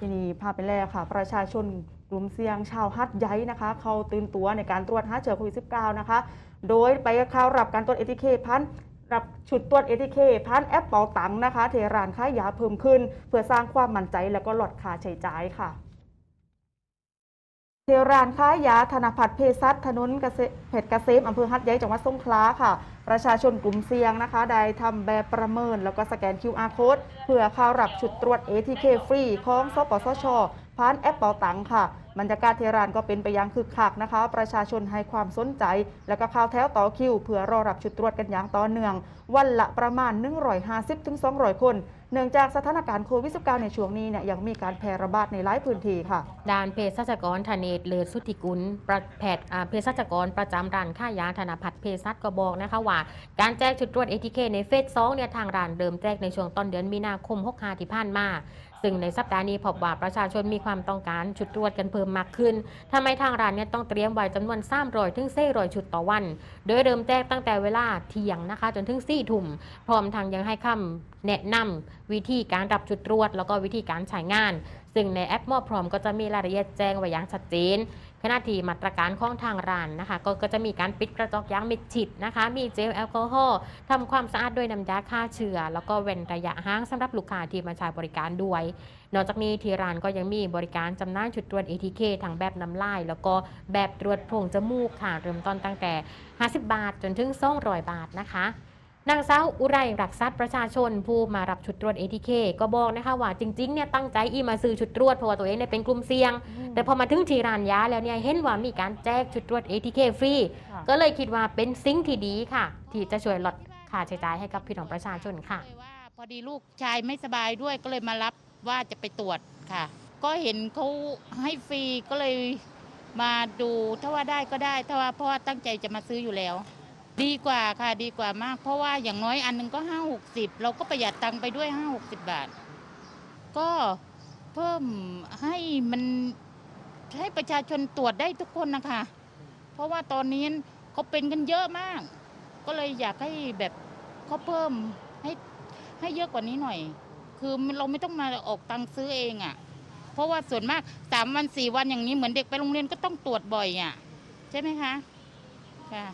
ที่นี่ภาพไปแล้วค่ะ ประชาชนกลุ่มเสี่ยงชาวฮัดใหญ่นะคะ เขาตื่นตัวในการตรวจหาเชื้อโควิด -19 นะคะ โดยไปเข้ารับการตรวจเอทีเคพันรับชุดตรวจเอทีเคพันแอปเป๋าตังนะคะ เทรานค้ายาเพิ่มขึ้น เพื่อสร้างความมั่นใจแล้วก็ลดค่าใช้จ่ายค่ะ ที่ร้านค้ายาธนพัฒน์เภสัชถนนเกษเพชรเกษมอำเภอฮัดใหญ่จังหวัดสงขลาค่ะ ประชาชนกลุ่มเสี่ยงนะคะ ได้ทำแบบประเมิน แล้วก็สแกน QR code เพื่อเข้ารับชุดตรวจ ATK ฟรีของสปสชผ่านแอปเป๋าตังค่ะ บรรยากาศเทร้านก็เป็นไปอย่างคึกคักนะคะ ประชาชนให้ความสนใจ แล้วก็เข้าแถวต่อคิว เพื่อรอรับชุดตรวจกันอย่างต่อเนื่อง วันละประมาณ 150-200 คนเนื่องจากสถานการณ์โควิด -19 ในช่วงนี้เนี่ยยังมีการแพร่ระบาดในหลายพื้นที่ค่ะ ด้านเภสัชกรธเนศเลิศสุทธิกุลประแพทย์เภสัชกรประจำร้านค่ายาธนพัฒน์เภสัชก็บอกนะคะว่า การแจกชุดตรวจเอทีเคในเฟส2เนี่ยทางร้านเดิมแจกในช่วงต้นเดือนมีนาคม65ที่ผ่านมาซึ่งในสัปดาห์นี้พบว่าประชาชนมีความต้องการชุดตรวจกันเพิ่มมากขึ้นทำให้ทางร้านเนี่ยต้องเตรียมไว้จำนวน300ถึง400ชุดต่อวัน โดยเดิมแจกตั้งแต่เวลาเที่ยงนะคะ จนถึง4ทุ่มพร้อมทางยังให้คำแนะนำวิธีการรับชุดตรวจ แล้วก็วิธีการใช้งาน ซึ่งในแอปมอพร้อมก็จะมีรายละเอียดแจ้งไว้อย่างชัดเจนขณะที่มาตรการของทางร้านนะคะก็ก็จะมีการปิดกระจกยางมิดชิดนะคะ มีเจลแอลกอฮอล์ทำความสะอาดด้วยน้ำยาฆ่าเชื้อแล้วก็เว้นระยะห่างสำหรับลูกค้าที่มาใช้บริการด้วย นอกจากนี้ที่ร้านก็ยังมีบริการจำหน่ายชุดตรวจ ATK ทั้งแบบน้ำลาย แล้วก็แบบตรวจโพรงจมูกค่ะเริ่มต้นตั้งแต่ 50 บาทจนถึง200บาทนะคะ นางสาวอุไรรักทรัพย์ประชาชน ผู้มารับชุดตรวจ ATK ก็บอกนะคะว่าจริงๆเนี่ยตั้งใจอีมาซื้อชุดตรวจเพราะว่าตัวเองเนี่ยเป็นกลุ่มเสี่ยง แต่พอมาถึงที่ร้านยาแล้วเนี่ยเห็นว่ามีการแจกชุดตรวจ ATK ฟรีค่ะก็เลยคิดว่าเป็นสิ่งที่ดีค่ะ ที่จะช่วยลดค่าใช้จ่ายให้กับพี่น้องประชาชนค่ะเลยว่าพอดีลูกชายไม่สบายด้วยก็เลยมารับว่าจะไปตรวจค่ะ ก็เห็นเขาให้ฟรีก็เลยมาดูถ้าว่าได้ก็ได้ถ้าว่าเพราะว่าตั้งใจจะมาซื้ออยู่แล้ว ดีกว่าค่ะดีกว่ามาก เพราะว่าอย่างน้อยอันหนึงก็ห้าหกสิบเราก็ประหยัดตังค์ไปด้วยห้าหกสิบบาท ก็เพิ่มให้มันให้ประชาชนตรวจได้ทุกคนนะคะ เพราะว่าตอนนี้เขาเป็นกันเยอะมาก ก็เลยอยากให้แบบเขาเพิ่มให้ให้เยอะกว่านี้หน่อย คือเราไม่ต้องมาออกตังค์ซื้อเองอะ่ะ เพราะว่าส่วนมากสามวันสี่วันอย่างนี้เหมือนเด็กไปโรงเรียนก็ต้องตรวจบ่อยอะ่ะ ใช่ไหมคะค่ะ